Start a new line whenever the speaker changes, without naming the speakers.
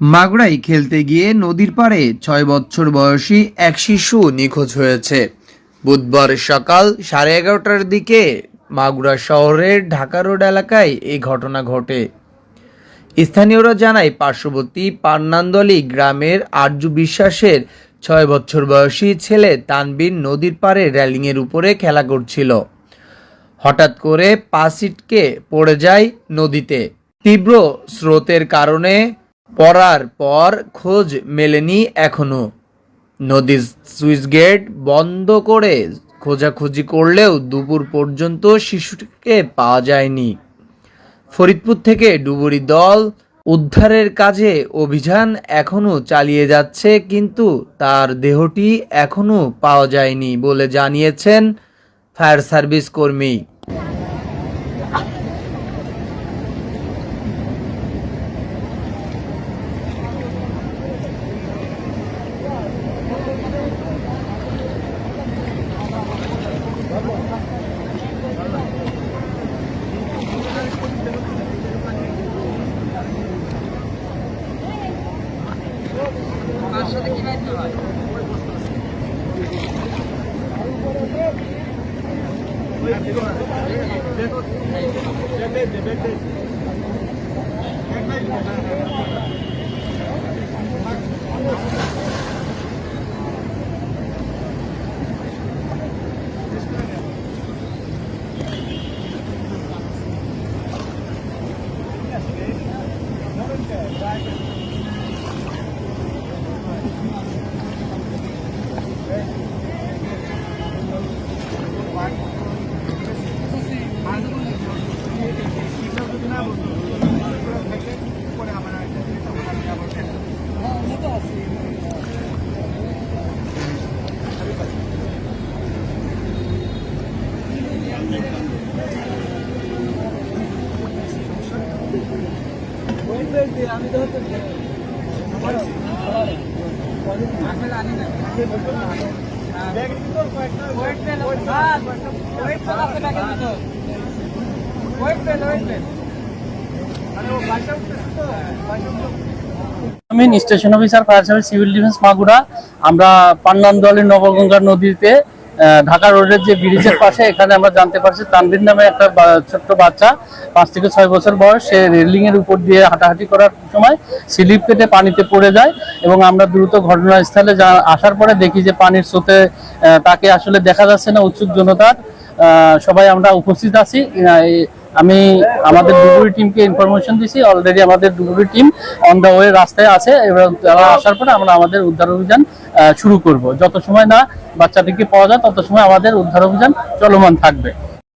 মাগুরায় খেলতে গিয়ে নদীর পাড়ে ছয় বছর বয়সী এক শিশু নিখোঁজ হয়েছে। বুধবার সকাল সাড়ে এগারোটার দিকে মাগুরা শহরের ঢাকা রোড এলাকায় এই ঘটনা ঘটে। স্থানীয়রা জানায়, পার্শ্ববর্তী পান্নান্দলি গ্রামের আরজু বিশ্বাসের ছয় বছর বয়সী ছেলে তানবিন নদীর পাড়ে রেলিংয়ের উপরে খেলা করছিল। হঠাৎ করে পা ছিটকে পড়ে যায় নদীতে। তীব্র স্রোতের কারণে পড়ার পর খোঁজ মেলেনি এখনও। নদীর সুইচ গেট বন্ধ করে খোঁজাখুঁজি করলেও দুপুর পর্যন্ত শিশুটিকে পাওয়া যায়নি। ফরিদপুর থেকে ডুবুরি দল উদ্ধারের কাজে অভিযান এখনও চালিয়ে যাচ্ছে, কিন্তু তার দেহটি এখনও পাওয়া যায়নি বলে জানিয়েছেন ফায়ার সার্ভিস কর্মী। সাথে কিনে নিতে হয় Thank you.
আমি station officer fire service civil defence Magura. আমরা পান্নান দলের নবগঙ্গা নদীতে ঢাকা রোডের যে ব্রিজের পাশে, এখানে আমরা জানতে পারছি তানবির নামে একটা ছোট্ট বাচ্চা, পাঁচ থেকে ছয় বছর বয়স, সে রেলিং এর উপর দিয়ে হাঁটাহাঁটি করার সময় স্লিপ কেটে পানিতে পড়ে যায় এবং আমরা দ্রুত ঘটনাস্থলে আসার পরে দেখি যে পানির স্রোতে তাকে আসলে দেখা যাচ্ছে না উৎসুক জনতার। সবাই আমরা উপস্থিত আছি। আমি আমাদের ডুবুরি টিমকে ইনফরমেশন দিছি অলরেডি আমাদের ডুবুরি টিম অন দা ওয়ে রাস্তায় আছে, এবং তারা আসার পরে আমরা আমাদের উদ্ধার অভিযান শুরু করব। যত সময় না বাচ্চাটিকে পাওয়া যায়, তত সময় আমাদের উদ্ধার অভিযান চলমান থাকবে।